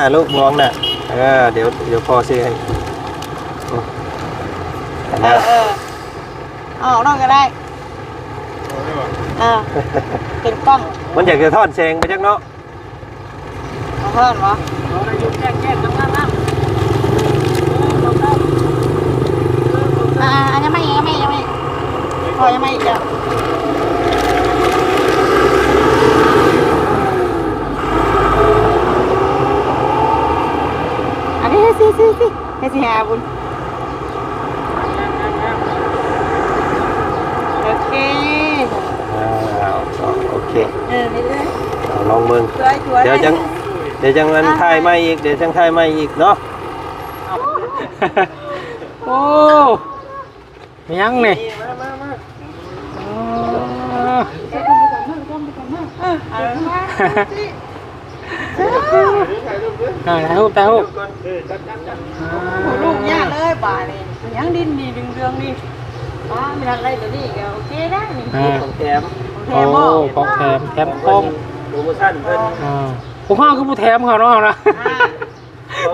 อ่าลูกมองน่ะเออเดี๋ยวเดี๋ยวพ่อซื้อให้อืมอันเอนั้นอเออเอาออกนอกก็ได้เออเป็นกล้องมันอยากจะทอดแซงไปจักเนาะเอาเพิ่มวะอ่าอันยังไม่ยังไม่ยังไม่พอยังไม่อีกแล้ว อันนี้สิสิสิให้สิหาบุญโอเคอ้าวโอเคเออนี่เลยเอาลองเบิ่งสวยสวยเดี๋ยวจังเดี๋ยวจังอันถ่ายไม่อีกเดี๋ยวจังถ่ายไม่อีกเนาะโอ้ยังนี่มามามามา ถ่ายรูปถ่ายรูปลูกยากเลยป่านี่ยังดินดีดึงเรืองนี่ป้าไม่ทันไรตัวนี้ก็โอเคได้นี่อ่าของแถมแทโอ้มบ่ของแถมแถมกล้องโปรโมชั่นเพิ่นอ่าผมว่าคือผู้แถมเขาเนาะนะ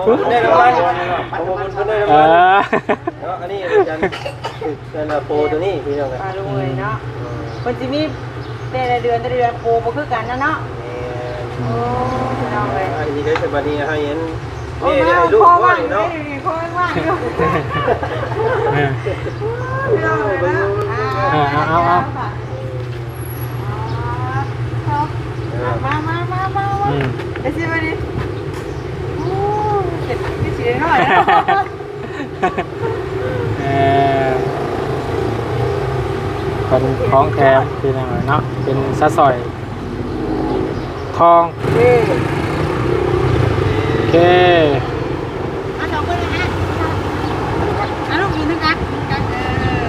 คุณได้รางวัลโปรโมชั่นคุณได้รางเอวัลอเนาะอันนี้อาจารย์เป็นโปรตัวนี้พี่น้องกันป้าลุงเลยเนาะคนจะมีแต่ละเดือนแต่ละเดือนโปรบ่คือกันนะเนาะโอ้พี่น้องเลยอันนี้ได้สบายดีให้เห็นโอ้นี่มาให้ลูกพ่อพ่อว่างนี่เนาะเนาะพ่อว่างอยู่เออพี่น้องเลยนะมามามามาอืมไอ้สิมาดิโอ้เสร็จที่สีหน่อยเออเป็นของแถมพี่น้องเนาะเป็นซะสร้อย ทอง เอ้ยโอเคอะดอกเบิ้ลเลยนะอะลูกยืนนึงกันกันเออ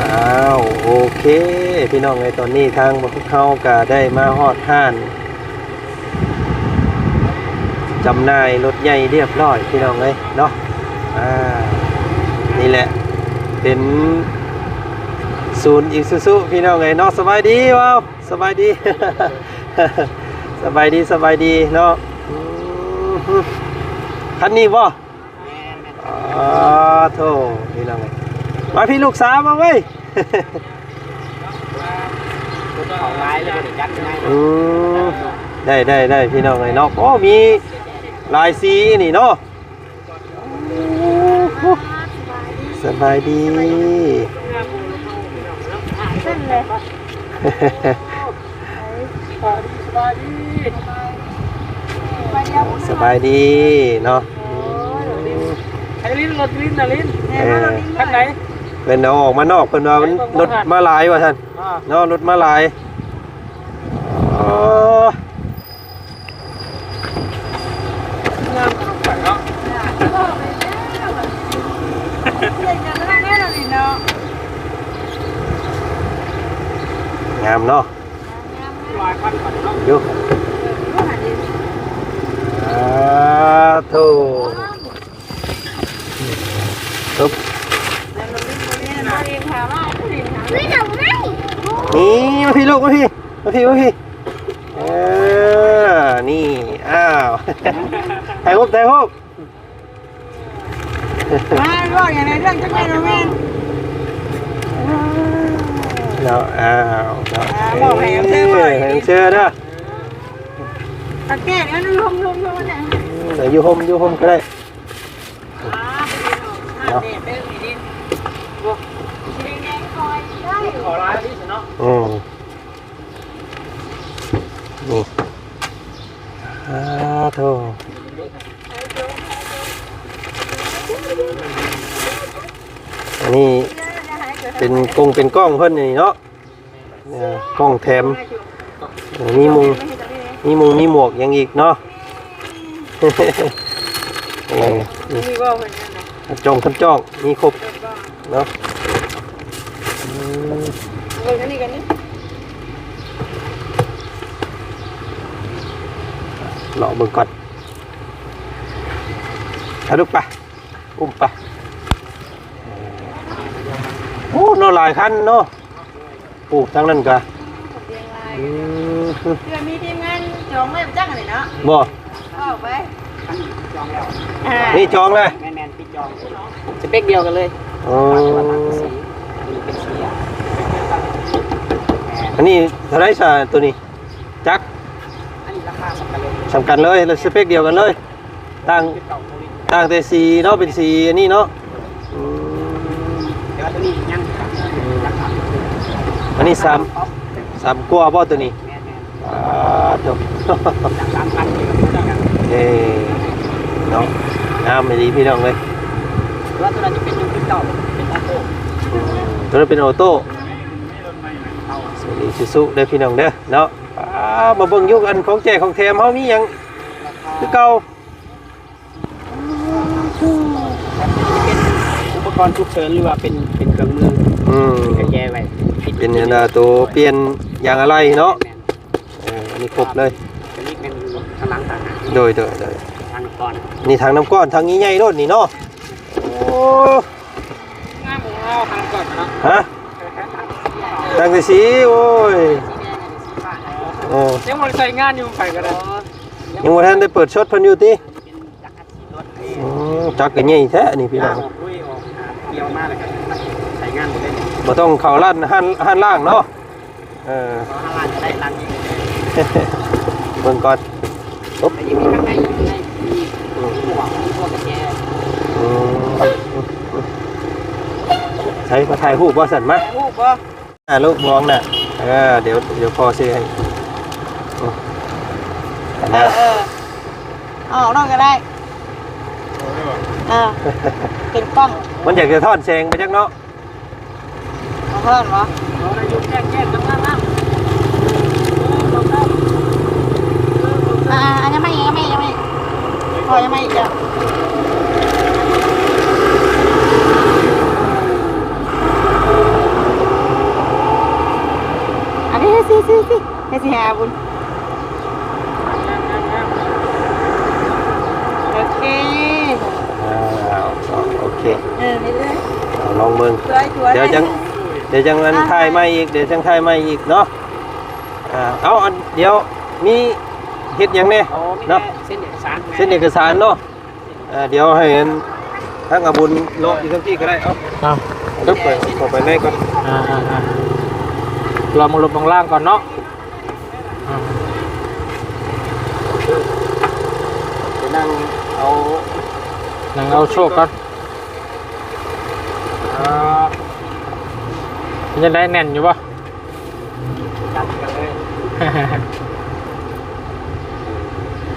อ้าวโอเค พี่น้องในตอนนี้ทางพวกเขาก็ได้มาฮอดห้านจำหน่ายรถใหญ่เรียบร้อยพี่น้องเลยเนาะอ่านี่แหละเป็นศูนย์อิซูซุพี่น้องเลยเนาะสบายดีว้าวสบายดี สบายดีสบายดีเนาะอืมคันนี้บ่อ๋อโธ่พี่น้องเลยมาพี่ลูกสาวมาเว้ยของลายเลยบริการง่ายอืมได้ได้ได้พี่น้องเลยเนาะโอ้มี ลายสีนี่เนาะสบายดีเส้นเลยสบายดีเนาะไอ้ลิ้นรถลิ้นนะลิ้นเนี่ยมาเราดิ้นข้างไหนเป็นเอาออกมานอกเป็นว่ามันรถมาหลายว่ะท่านอ่าเนาะรถมาหลายอ๋องามขนมปังเนาะ เล่นกันทั้งนั้นเลยเนาะ งามเนาะลายพันปันเนาะอยู่อ่าโธ่ตุ๊บไม่ทำไมนี่มาพี่ลูกมาพี่มาพี่มาพี่เออนี่ อ้าวถ่ายรูปถ่ายรูปมาบอกอย่างไรเรื่องจะไม่รู้แม่แล้วอ้าว แล้วบอกให้เชื่อบ่อยให้เชื่อเด้อตะแก่เนี่ยนุ่มนุ่มนุ่มเนี่ยเดี๋ยวอยู่โฮมอยู่โฮมก็ได้อ่าเด็ดเด้อมีดินบอกดินแดงคอยได้ขอลายที่สุดเนาะอืมนี่อ้าโธ่อันนี้เป็นกงเป็นกล้องเพิ่นนี่เนาะ เนี่ยกล้องแถมมีมุงมีมุงมีหมวกยังอีกเนาะ เออนี่มีว่าเหมือนกันนะจองคันจ้องมีครบเนาะอืมเออกันนี่กันนี่เลาะเบิ่งก่อนเอาลูกไปอุ้มไปโอ้เนอหลายคันเนาะ ปลูกทั้งนั้นกะเรียงรายอืมเพื่อมีทีมงานจองไว้จังเลยเนาะบ่เข้าไปจองแล้วอ่านี่จองเลยแมนแมนปิดจองสเปคเดียวกันเลยโอ้ตัวต่างสีอันนี้เป็นสีอะอันนี้เท่าไรซะตัวนี้จักอันนี้ราคาสำคัญเลยสำคัญเลยแล้วสเปคเดียวกันเลยต่างเป็นเก่าโมลินต่างแต่สีเนาะเป็นสีอันนี้เนาะอืม แต่ว่าตัวนี้ยังราคา อันนี้สามสามกว่าบ่ตัวนี้แมนแมนอ่าจบจากสามพันที่เราเจอกันเอ้เนาะงามไม่ดีพี่น้องเลยหรือว่าตัวนั้นจะเป็นยูเป็นเก่าเป็นออโต้อืมตัวนั้นเป็นออโต้เอาสวัสดีชิสุเด้อพี่น้องเด้อเนาะอ่ามาเบิ่งอยุกอันของแจกของแถมเฮามีหยังราคาคือเก่าเป็นอุปกรณ์ฉุกเฉินหรือว่าเป็นเป็นเครื่องมืออืมกระแจไว้ เป็นอันน่ะตัวเปลี่ยนยางอะไรเนาะเอออันนี้ครบเลยตัวนี้เป็นพลังต่างหากโดยโดยโดยทางก่อนนี่ทางน้ำก้อนทางนี้ใหญ่โลดนี่เนาะโอ้งานของเราทางก่อนเนาะฮะทางแต่สีโอ้ยเออยังมันใส่งานอยู่ไปก็ได้ยังบ่ทันได้เปิดช็อตเพิ่นอยู่ติเป็นจักรสีรถไอ้อืมจักก็ใหญ่แท้นี่พี่น้อง ออกด้วยออกเกี่ยวมากเลยครับใช้งานหมดเลย บ่ต้องเข้าร้านห้านห้านล่างเนาะเออเพราะห้าล้านจะได้ล้านนี้เบิ่งก่อนปุ๊บแต่ยังมีข้างในอยู่ข้างในมีหัวมีพวกกระแจอืมใช้มาถ่ายรูปบ่สั่นมาลูกบ่อ่าลูกมองน่ะเออเดี๋ยวเดี๋ยวพอซื้อให้อืมอันเอนั้นอเออเอาออกนอกก็ได้อ่าเป็นกล้องมันอยากจะทอดแซงไปจักเนาะ เพิ่มวะเราได้ยุบแก้แก้ทั้งนั้นนะอ่าอันยังไม่ยังไม่ยังไม่พอยังไม่อีกแล้วอันนี้สิสิสิให้สิหาบุญโอเคอ่าโอเคเออไม่เลยเอาลองเบิ่งเดี๋ยวจัง เดี๋ยวจังอันถ่ายมาอีก เดี๋ยวจังถ่ายมาอีกเนาะอ่าเอาอันเดี๋ยวมีเฮ็ดหยังแน่โอ้มีเนาะ เส้นเอกสารเส้นเอกสารเนาะอ่าเดี๋ยวให้อันทั้งอาบุญโลอยู่ทั้งที่ก็ได้เอาเอาตึ๊บไปเข้าไปในก่อนอ่าอ่าอ่าเรามาลงบางล่างก่อนเนาะอ่าไปนั่งเอานั่งเอาโชคก่อน อ่ามัน จะได้แน่นอยู่ปะจัดกันเลย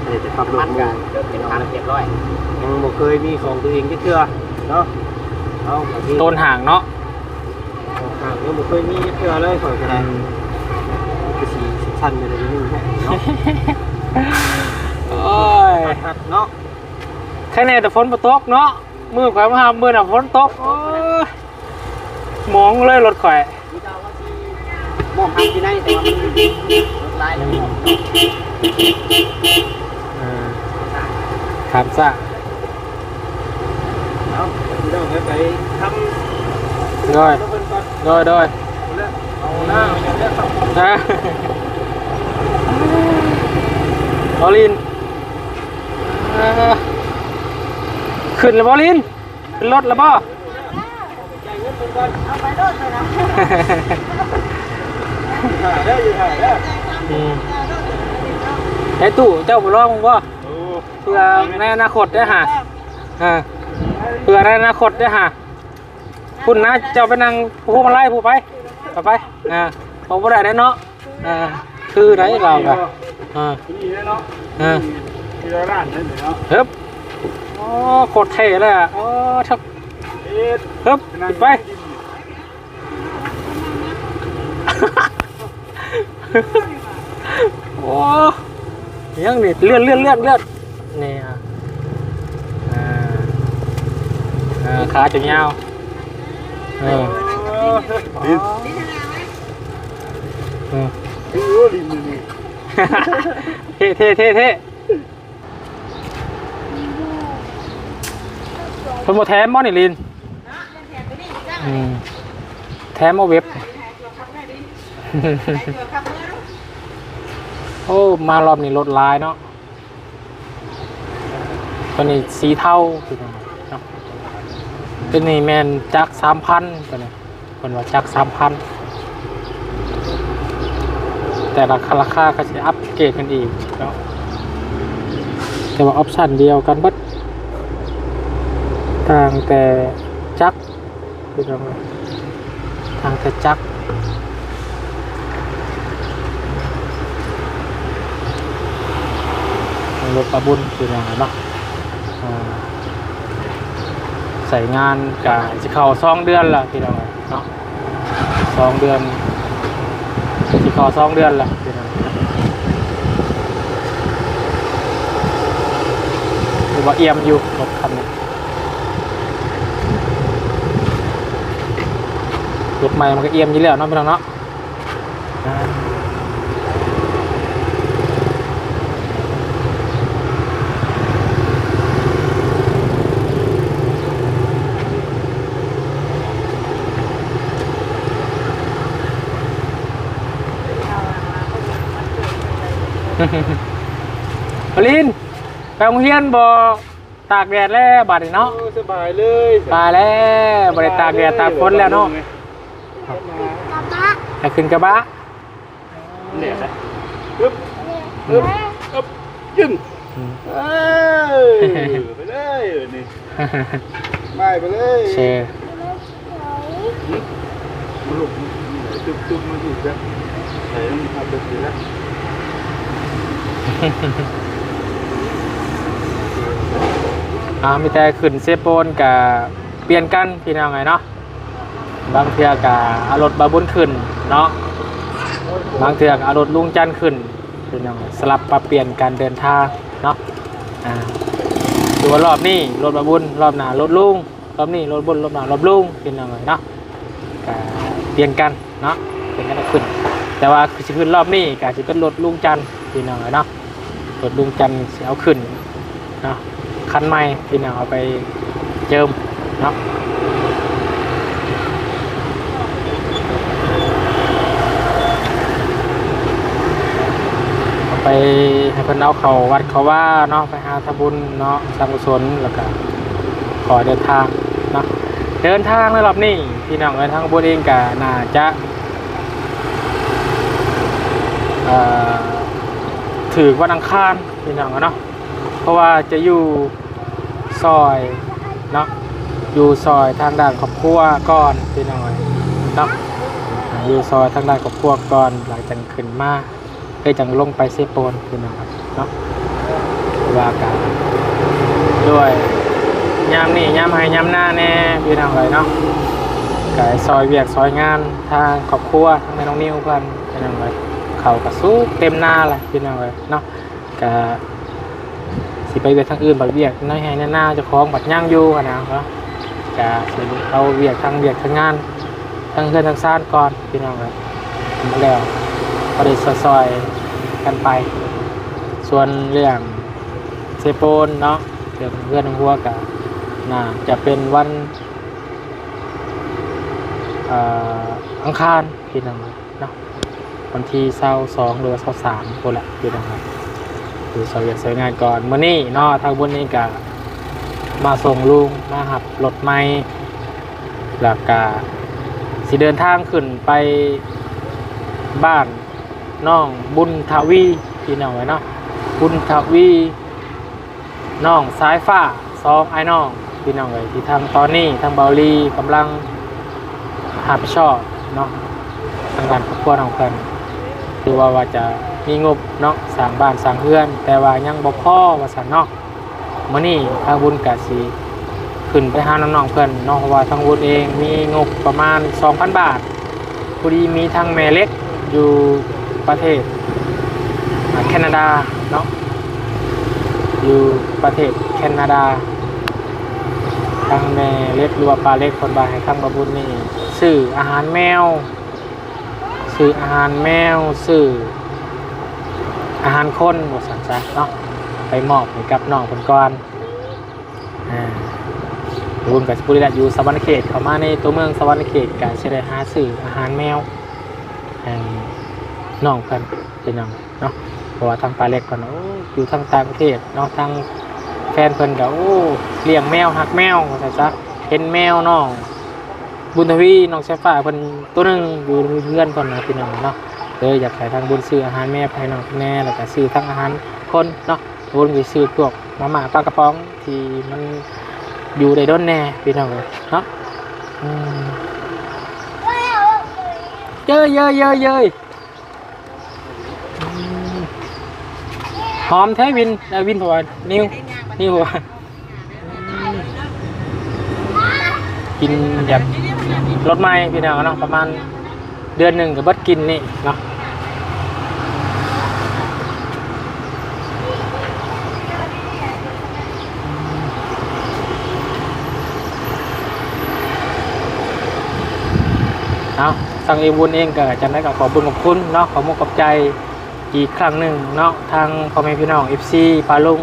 เดี๋ยวจะขับรมัถดกันเป็นทางเรียบร้อยยังบ่เคยมีของตัวเองจักเทื่อเนาะเอาบางทีต้นห่างเนาะห่างยังบ่เคยมีจักเทื่อเลยข่อยก็ได้ก็สิสั้นไปเลยนิดนึงแค่เนาะโอ้ยหัดเนาะแค่นี้แต่ฝนมาตกเนาะมือข่อยมาหามือน่ะฝนตกโอ้ย มองเลยรถข่อยมองทางที่ไหนแต่ว่ามันรถลายแล้วมองอ่าถามซะเอาพี่น้องไปทำดยเพิ่นก่อนโดยดยเอาหน้าเอาเนี่ยครับนะบอลินขึ้นแล้วบอลิน ขึ้นรถแล้วบ่ เอาไปโดดไปนะถ่ายได้อยู่ถ่ายได้อืมไอ้ตู้เจ้าบุร้องบ่เพื่อในอนาคตได้อหาอ่าเพื่อในอนาคตได้อหาคุณนะเจ้าไปนั่งผู้มาไล่ผู้ไปไปไปอ่าผมบ่ได้ได้อเนาะอ่าคือไหนเราอะอ่านี่เนาะอ่าที่ร้านนั่นเนาะเฮ้บโอ้โคตรเท่เลยอะโอ้ชับเอ๊ะเฮ้บปิดไป โอ้ยังนี่เลื่อนเลื่อนเลื่อนเลื่อนนี่อะอ่าอ่าขาจะยาวเออเออเท่เท่เท่เท่เพิ่นบ่แถมบ่นี่ลินนะแถมตัวนี้จ้าอืมแถมเอาเว็บ โอ้ มารอบนี้รถลายเนาะตัวนี้สีเทาคือเนาะตัวนี้แมนจักสามพันตัวนี้คนว่าจักสามพันแต่ราคาราคาก็จะอัปเกรดกันอีกเนาะแต่ว่าออปชันเดียวกันบัดต่างแต่จักคือเนาะต่างแต่จักร รถปลาบุญคือย่างไรเนาะใส่งานกับจะเข้าสองเดือนละพี่น้องเนาะสองเดือนจะเข้าสองเดือนละพี่น้องหรือว่าเอียมอยู่รถคันนี้รถใหม่มันก็เอียมอยู่แล้วเนาะพี่น้องเนาะ ปลินไปโรงเรียนบ่ตากแดดแล้วบัดนี้เนาะสบายเลยตายแล้วบ่ได้ตากแดดตากฝนแล้วเนาะจะขึ้นกระบะเนี่ยนะอึ๊บอึ๊บอึ๊บยึ่งอืมเอ้ยไปเลยนี่ไม่ไปเลยเชร์มาลุกตึ๊บตึ๊บมาอยู่จ้ะไหนต้องทำแบบนี้นะ อ่ามีแต่ขึ้นเซโปนกับเปลี่ยนกันพี่น้องไงเนาะบางเทือกับอารถบาบุญขึ้นเนาะบางเทือกับอารถลุงจันขึ้นพี่น้องสลับปรับเปลี่ยนการเดินทางเนาะอ่าดูว่ารอบนี้รถบาบุญรอบหน้ารถลุงรอบนี้รถบุญรอบหน้ารถลุงพี่น้องไงเนาะเปลี่ยนกันเนาะเปลี่ยนกันขึ้น แต่ว่าคือสิขึ้นรอบนี้ก็จะเป็นรถลุงจันพี่น้องเนาะรถลุงจันทร์สิเอาขึ้นเนาะคันใหม่พี่น้องเอาไปเจิมเนาะไปให้เพิ่นเอาเขาวัดเขาว่าเนาะไปหาทบุญเนาะสร้างกุศลแล้วก็ขอเดินทางเนาะเดินทางในรอบนี้พี่น้องเดินทางบุญเองก็น่าจะเอ่อ ถือวันอังคารพี่น้องเนาะเพราะว่าจะอยู่ซอยเนาะอยู่ซอยทางด้านครอบครัวก่อนพี่น้อยเนาะอยู่ซอยทางด้านครอบครัวก่อนหลังจากขึ้นมาเพื่อจังลงไปเซโปนพี่น้องครับเนาะว่ากันด้วยยามนี่ยามให้ยามหน้าแน่พี่น้องเลยเนาะกายซอยเวียกซอยงานทางครอบครัวทางแม่น้องนิ้วเพื่อนพี่น้องเลย เขากระสู้เต็มหน้าเลยพี่น้องเลยเนาะกะสิไปเวียกทางอื่นบัดเวียกน้อยให้หน้าจะคล้องบัดย่างอยู่นะครับจะสิเอาเวียกทางเวียกทางงานทางเพื่อนทางซ่านก่อนพี่น้องเลยมาแล้วก็ได้ซอยกันไป ส่วนเรื่องเซโปนเนาะเรื่องเพื่อนทางหัวกับน่าจะเป็นวันอ,อังคารพี่น้อง วันที่เศร้าสองหรือว่าเศร้าสามคนละพี่น้องครับดูสวยสวยงานก่อนมื่อนี้เนาะทางบุญนี่ก็มาส่งลุงมาหับรถไม้แล้วก็สิเดินทางขึ้นไปบ้านน้องบุญทวีพี่น้องไว้เนาะบุญทวีน้องสายฟ้าสองไอ้น้องพี่น้องไว้ที่ทางตอนนี้ทางเบาลีกำลังหับผิดชอบเนาะทางการครอบครัวของเพิ่น คือว่าว่าจะมีงบเนาะสร้างบ้านสร้างเรือน แต่ว่ายังบ่พ่อว่าซั่นเนาะมื้อนี้ทางบุญก็สิขึ้นไปหาน้องๆเพิ่อนเนาะเพราะว่าทางบุญเองมีงบประมาณ 2,000 บาทพอดีมีทางแม่เล็กอยู่ประเทศแคนาดาเนาะอยู่ประเทศแคนาดาทางแม่เล็กรือว่าปลาเล็กคนบาให้ทางบบุญนี่ซื้ออาหารแมว ซื้ออาหารแมวซื้ออาหารคนหมดสันจ้ะเนาะไปมอบให้กับน้องเพิ่นก่อนอ่าบุญกับบุรีรัมย์อยู่สวรรค์เขตเข้ามาในตัวเมืองสวรรค์เขตก็สิได้หาซื้ออาหารแมวให้น้องเพิ่นเป็นน้องเนาะเพราะว่าทางปลาเล็กเพิ่นโอ้อยู่ทางต่างประเทศเนาะทางแฟนเพิ่นก็โอ้เลี้ยงแมวหักแมวว่าซั่นซะเห็นแมวน้อง บุญทวีน้องเชฟ้าเพิ่นตัวหนึงอยู่เพื่อนเพิ่นนะพี่น้องเนาะเลยอยากให้ทางบุญซื้ออาหารแม่ให้น้องแน่แล้วก็ซื้อทั้งอาหารคนเนาะบุญไปซื้อพวกมาม่าปลากระป๋องที่มันอยู่ในด้นแน่พี่น้องเนาะเยอะเยอะเยอะเยอะหอมแท้วินวินผัวนิ้วนิ้วผัวอืม กินแบบรถไม้พี่น้องเนาะประมาณเดือนหนึ่งกับบิดกินนี่เนาะเอาสั่งเองบุญเองก็จะได้กับขอบุญขอบคุณเนาะขอมุกขอบใจอีกครั้งหนึ่งเนาะทางพ่อแม่พี่น้อง FC ปาลุง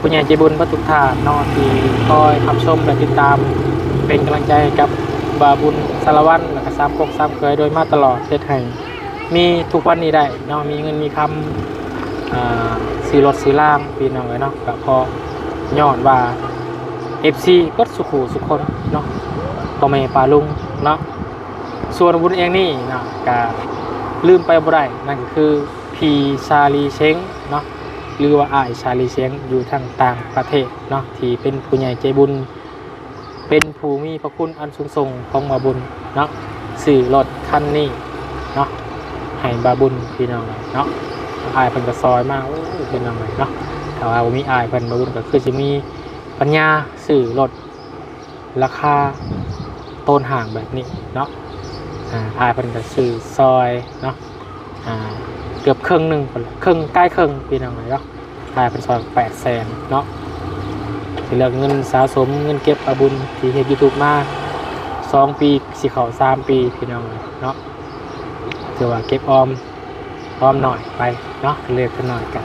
ผู้ใหญ่ใจบุญพระทุกทานเนาะที่คอยรับชมและติดตาม เป็นกำลังใจกับบาบุญสารวัตรแล้วก็สามพกสามเคยโดยมาตลอดเฮ็ดให้มีทุกวันนี้ได้เนาะมีเงินมีคำสีรถสีล่างพี่น้องเลยเนาะก็พอย้อดว่า FC ก็สุขูสุขคนเนาะก็ไม่ปลาลุงเนาะส่วนบุญเองนี่เนาะก็ลืมไปบ่ได้นั่นก็คือพีชาลีเชงเนาะหรือว่าอายชาลีเชงอยู่ทางต่างประเทศเนาะที่เป็นผู้ใหญ่ใจบุญ เป็นภูมิพระคุณอันสูงส่งของบาบุญเนาะสื่อรถคันนี้เนาะให้บาบุญพี่น้องเนาะอายเพิ่นก็ซอยมากพี่น้องเลยเนาะถ้าว่ามีอายเพิ่นบาบุญก็คือจะมีปัญญาสื่อรถราคาต้นห่างแบบนี้เนาะอ่าอายเพิ่นก็สื่อซอยเนาะอ่าเกือบครึ่งหนึ่งครึ่งใกล้ครึ่งพี่น้องเลยเนาะอายเพิ่นซอยแปดแสนเนาะ ที่เหลือเงินสะสมเงินเก็บอาบุญที่เฮ็ดยูทูบมาสองปีสิเขาสามปีพี่น้องเนาะถือว่าเก็บออมออมหน่อยไปเนาะเลือกกันหน่อยกัน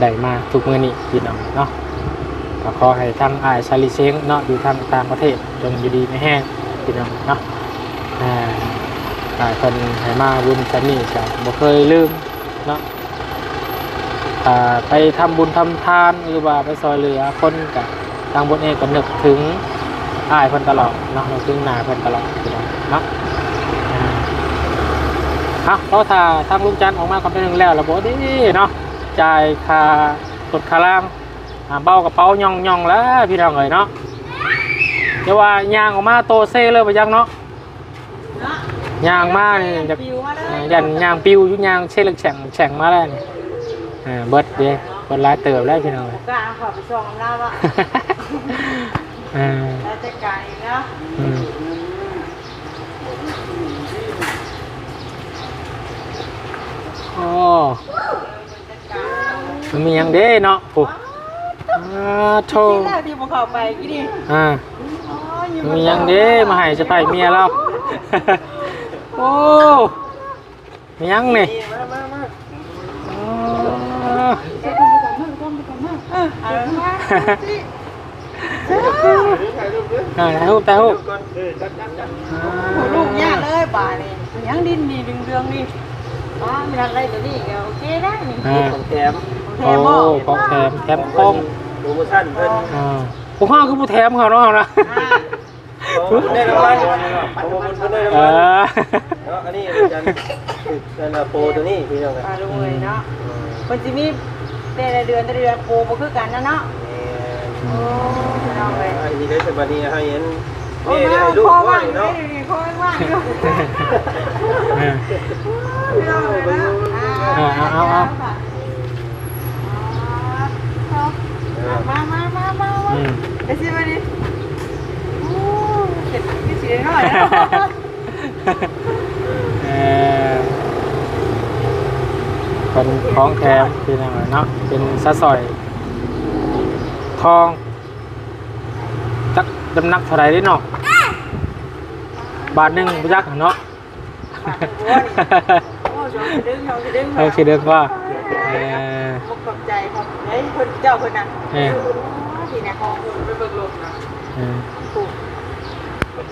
ได้มาทุกมื้อนี้พี่น้องเนาะก็ขอให้ทั้งอายชาลิเชงเนาะอยู่ทางต่างประเทศจงอยู่ดีไม่แห้งพี่น้องเนาะอ่าอายเพิ่นให้มาบุญจันนี่ก็บ่เคยลืมเนาะ ไปทำบุญทำทานหรือว่าไปซอยเหลือคนกับทางบนเองก็นึกถึงอ้ายเพิ่นตลอดเนาะนึกถึงหนาเพิ่นตลอดอยู่แล้วเนาะอ่าเอาเราถ้าทางลุงจันทร์ออกมาคำเป็นหนึ่งแล้วระบบดีเนาะจ่ายค่ารถค่าล่างอ่าเบากระเป๋าย่องย่องแล้วพี่น้องเอ๋ยเนาะเดี๋ยวว่ายางออกมาโตเซ่เลยไปยังเนาะยางมานี่จะปิวมาเลอ่ายยันยางปิวอยุยางเช่นแฉ่งแฉ่งมาแล้วนี่ อ่าเบิดเด้เบิดหลายเติบแล้วพี่น้องกล้าขอไปส่องน้ำละอ่าแล้วจะกายนะอืมโอ้มันมีหยังเด้เนาะโอ้อ่าโธ่ที่แรกที่ผมเข้าไปกี่ดิอ่าอ๋ออยู่มันมีหยังเด้มาให้จะไปเมียเรา โอ้มีหยังนี่อ๋อ เออเอามา อ่า ถ่ายรูปถ่ายรูปโอ้ลูกยากเลยบ่านี่ยังดินดีดึงเรืองนี่อ๋อมีอะไรตัวนี้โอเคได้นี่ของแถมแถโอ้มของแถมแถมกล้องโปรโมชั่นเพิ่นอ่าผมข้าคือผู้แถมเขาเนาะนะ อ่าของคุณได้รางวัลโปรโมชั่นเพิ่นได้รางเอวัลอเนาะอันนี้อาจารย์นั่นน่ะโปรตัวนี้พี่น้องปลาลุงเลยเนาะมันจะมีแต่ละเดือนแต่ละเดือนโปรบ่คือกันนะเนาะโอ้พี่น้องเลยอันนี้ได้สบายดีให้เห็นโอ้แม่ยได้ลูกพ่อว่าว่างนี่เนาะเนาะพ่อว่างอยู่เออพี่น้องเลยนะมามามามาอืม ไปสิมาดิโอ้ เห็ดพี่สีหน่อยเออเป็นของแถมเป็นอะไรเนาะเป็นซะสร้อย ทองจักดำหนักเท่าไหรได้เนาะบาทหนึ่งพยักเนาะโอ้ชอบดึงชอบดึงเอาคิดเดิมว่าเออมุกขอบใจครับเฮ้ยคนเจ้าคนน่ะเออดีนะของคุณไปเบิกลมนะเออถูกขอบ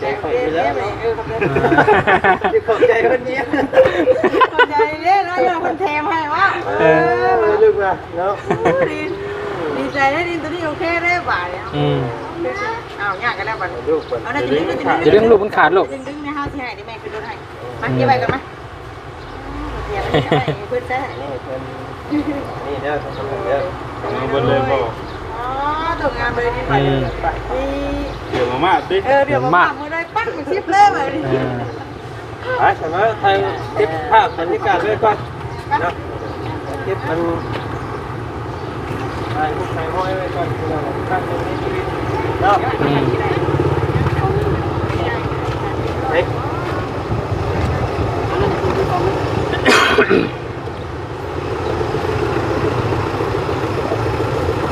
ใจข่อยไปแล้วเนาเออขอบใจขอบใจคนนี้ขอบใจเนี่ยแล้วเราคนแทมให้ว่าเออเออลึกว่ะเนาะดีใจได้ดินตัวนี้โอเคได้บ่ายแล้วอืมเอายากกันแล้วบัดลูกเปิดเอาได้ดึงดึงอย่าดึงลูกมันขาดลูกดึงดึงในห้าที่ไหนดิแม่คือดูให้มาเก็บไปกันมาเดี๋ยวเพื่อนแท้นี่เพิ่นนี่เด้อทุกคนเด้อเอาเบิดเลยบ่อ๋อตกงานเลยนี่ไปนี่เดี๋ยวมามาดิเออเดี๋ยวมาเมื่อ ได้ปั้นมันชิปเลยแบบนี้เออไปใช่ไหมไทยเก็บภาพบรรยากาศไว้ก่อนเนาะเก็บมันถ่ายรูปถ่ายห้อยไว้ก่อนคือเราตั้งตรงนี้ชีวิตเนาะอืมเฮ้ย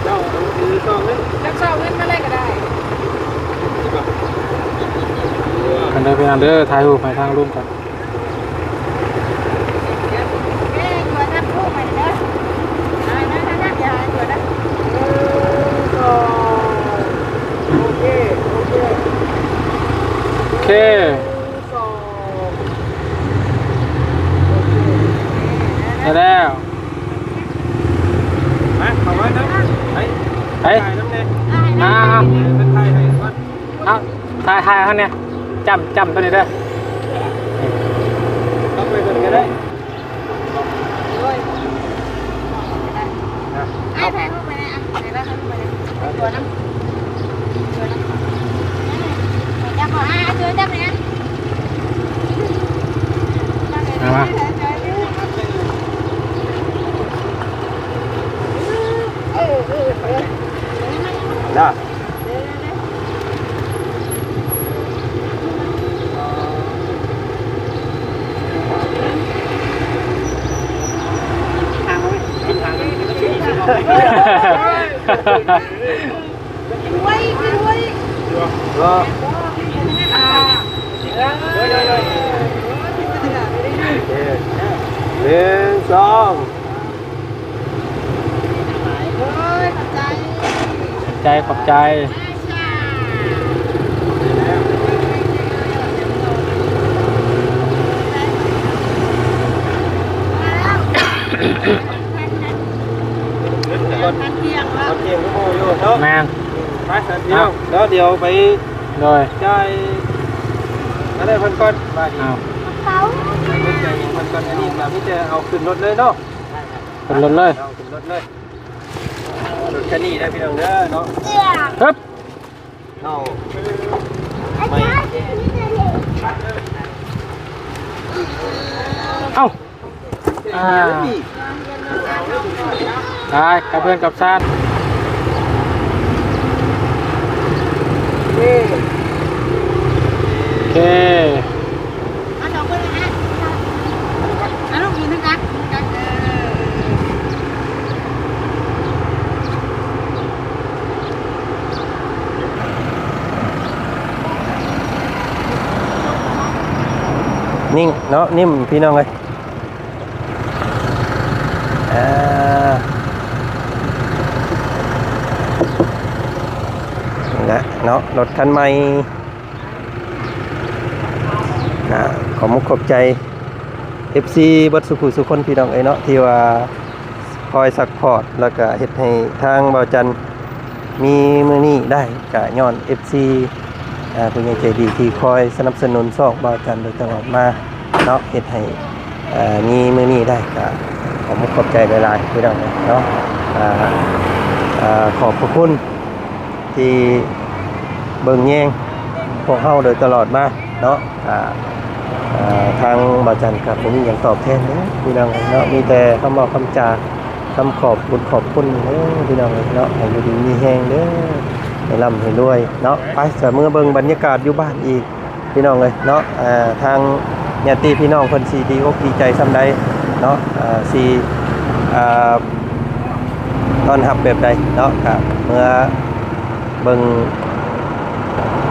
เจ้าเอามือต้องนี่แล้วก็เงินมาเลย กันเด้อพี่น้องเด้อถ่ายรูปให้ทางร่วมกัน แม่ตัวนั้นพูดไปเด้อนั่นนั่นนั่นอย่าตัวนั้นโอเคโอเค โอเค สอง ได้แล้ว มาเข้ามานะไป ไป ถ่ายน้ำเนี่ย มา เป็นถ่ายให้ก่อน เอาถ่ายถ่ายเขาเนี่ย จำจำตัวนี้เด้อต้องไปกันก็ได้ไอ้ถ่ายรูปไปเลยอะถ่ายแล้วถ่ายรูปไปเลยตัวนั้นตัวนั้นจับก่อนอะตัวจับเลยนะเอามาเออเออเออได้ ด้วยด้วยก็อ่าโอ เที่ยงแล้วเอาเทียงก็โมอยู่เนาะแมนไปสันเดียวแล้วเดี๋ยวไปโดยจ่ายอะไรเพิ่นก่อนบาดนีเอาเขาจ่ายเงินจ่ายหยังเพิ่นก่อนอันนี้แบบนี้จะเอาขึ้นรถเลยเนาะเป็นรถเลยเอาขึ้นรถเลยรถคันนี้ได้พี่น้องเด้อเนาะฮึบเนาะไม่เอ้าอ่าตายกับเพื่อนกับชาติ โอเคเอาสองคนเลยนะเอาลูกยืนนึงนะกันเออนิ่งเนาะนิ่มพี่น้องเลย นะเนาะรถคันใหม่อ่าขอมุกขอบใจ FC บัดสุขุสุคนพี่น้องเอ้เนาะที่ว่าคอยซักพอร์ตแล้วก็เฮ็ดให้ทางเบาจันมีมือนี้ได้กะย้อน FC อ่าผู้ใหญ่ใจดีที่คอยสนับสนุนซอกเบาจันโดยตลอดมาเนาะเฮ็ดให้อ่ามีมือนี้ได้ก็ขอมุกขอบใจหลายๆพี่น้องเนาะอ่าขอบพระคุณที่ เบิ่งแยงพวกเฮาโดยตลอดมาเนาะอ่าทางบาจันกับผมมีอย่างตอบแทนเด้อพี่น้องเนาะมีแต่คำบอกคำจาคำขอบบุญขอบคุณเด้อพี่น้องเนาะให้อยู่ดีมีแห้งเด้อให้ร่ำให้รวยเนาะไปจะเมื่อเบิ่งบรรยากาศอยู่บ้านอีกพี่น้องเลยเนาะทางญาติพี่น้องคนสีดีอกดีใจซ้ำใดเนาะสี่ตอนรับแบบใดเนาะครับเมื่อเบิ่ง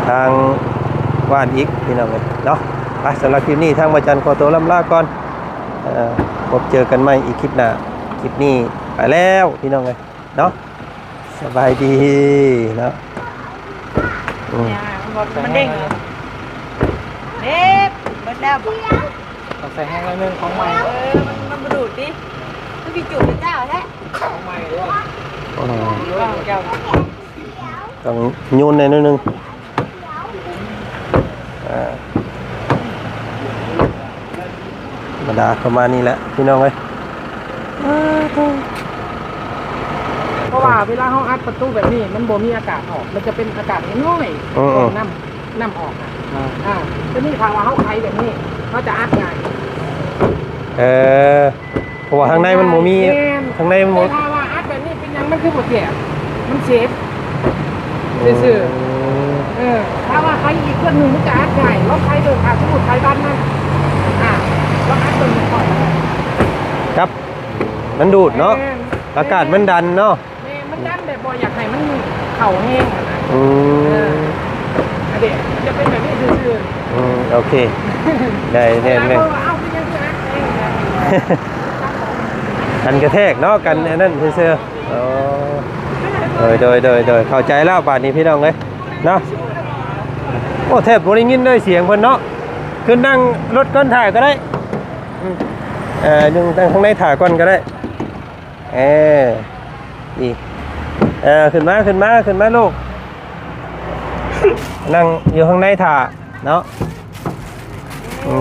ทางว่านอีกพี่น้องเลยเนาะไปสำหรับคลิปนี้ทางบาจันขอตัวลำลาก่อนเอ่อพบเจอกันใหม่อีกคลิปหน้าคลิปนี้ไปแล้วพี่น้องเลยเนาะสบายดีเนาะอืมเนี่ยมันเด้งเหรอเด็บเบิดแล้วบ่ต้องใส่แห้งแล้วนึงของใหม่เออมันมันมาดูดดิมันพี่จุดเป็นเจ้าแท้ของใหม่ด้วยอืมว่าเจ้าต้องโยนหน่อยนิดนึงอ่าธ รรมดาประมาณนี้แหละพี่น้องเลยเพราะว่าเวลาเขาอัดประตูแบบนี้ มันบ่มีอากาศออก มันจะเป็นอากาศน้อยอืมๆน้ำน้ำออกอะอ่าทีนี้ทางว่าเขาไขแบบนี้เขาจะอัดง่ายเออเพราะว่าข้างในมันโมมีข้างในมันโมแต่ถ้าว่าอัดแบบนี้เป็นหยังมันคือบ่เสียมันเซฟซื่อเออถ้าว่าใครอีกคนหนึ่งมันจะอัดง่ายเราใครเดินทางสมุดใครบ้านนั่นอ่าเราอัดตัวนี้ก่อน ครับ มันดูดเนาะ อากาศมันดันเนาะแม่มันดันแบบบ่อยากให้มันเข่าแห้งอะนะอืมอันเด็กมันจะเป็นแบบนี้ซื่ออืมโอเค ได้ๆแน่แน่ เอาเอาไปยังคืออัดเองนะกันกระแทกเนาะกันอันนั่นเซื่อๆอ๋อโดยโดยโดยโดยเข้าใจแล้วบาดนี้พี่น้องเลยเนาะโอ้แทบบ่ได้ยินเลยเสียงเพิ่นเนาะขึ้นนั่งรถก้อนถ่ายก็ได้อืม เอ่อยังตั้งข้างในถ่ายก่อนก็ได้เออดีเออขึ้นมาขึ้นมาขึ้นมาลูก นั่งอยู่ข้างในถ่าเนาะ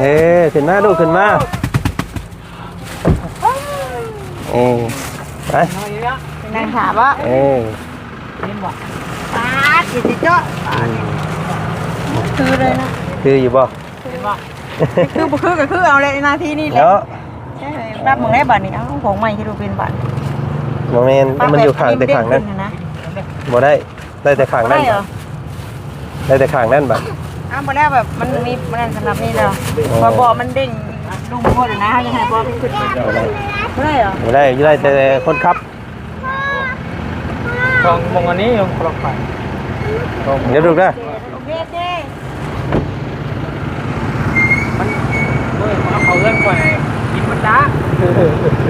เอ้ขึ้นมาลูกขึ้นมาเออไปนางถามว่าเออตาจิตเจ้าคือเลยนะคืออยู่บ่คือบ่คือก็คือเอาเลยนาทีนี่แหละเนาะใช่ รับมึงได้บัตรนี่เอาของใหม่ที่ดูเป็นบัตรโมเมนมันอยู่ข้างแต่ข้างนั้นนะบ่ได้ได้แต่ข้างนั้นได้เหรอได้แต่ข้างนั้นบัดอ้าวบ่ได้แบบมันมีมันสำหรับนี่แล้วพอบ่มันเด้งลุงโคตรนะยังไงบ่มันขึ้นมาบ่ได้บ่ได้เหรอบ่ได้ได้แต่คนขับลองมองอันนี้ลองลองไปเดี๋ยวดูนะโอเคโอเคมันเฮ้ยเอาเขาเลื่อนไปกินมัน ดา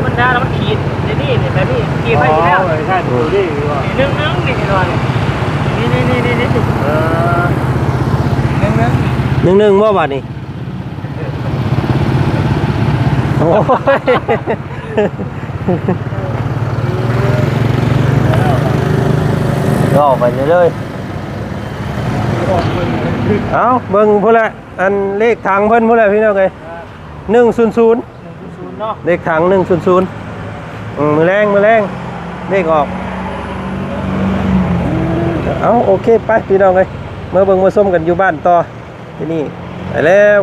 มันดาแล้วมันขีดในนี่เนี่ยแบบนี้ขีดไปอีกแล้วใช่ดูดิว่านึ่งนึ่งนี่หน่อยนี่นี่นี่นี่นี่เออนึ่งนึ่งหนึ่งหนึ่งว่าบัดนี้โอ้ยก็ออกไปเลยๆเอาเบิ่งพุ่นละอันเลขทางเพิ่นพุ่นละพี่น้องเอ้ย100ศูนย์ เนาะเลขถังหนึ่งศูนย์ศูนย์มือแรงมือแรงเลขออก เอาโอเคไปพี่น้องเลยเมื่อเบิ่งมาส้มกันอยู่บ้านต่อที่นี่ไปแล้ว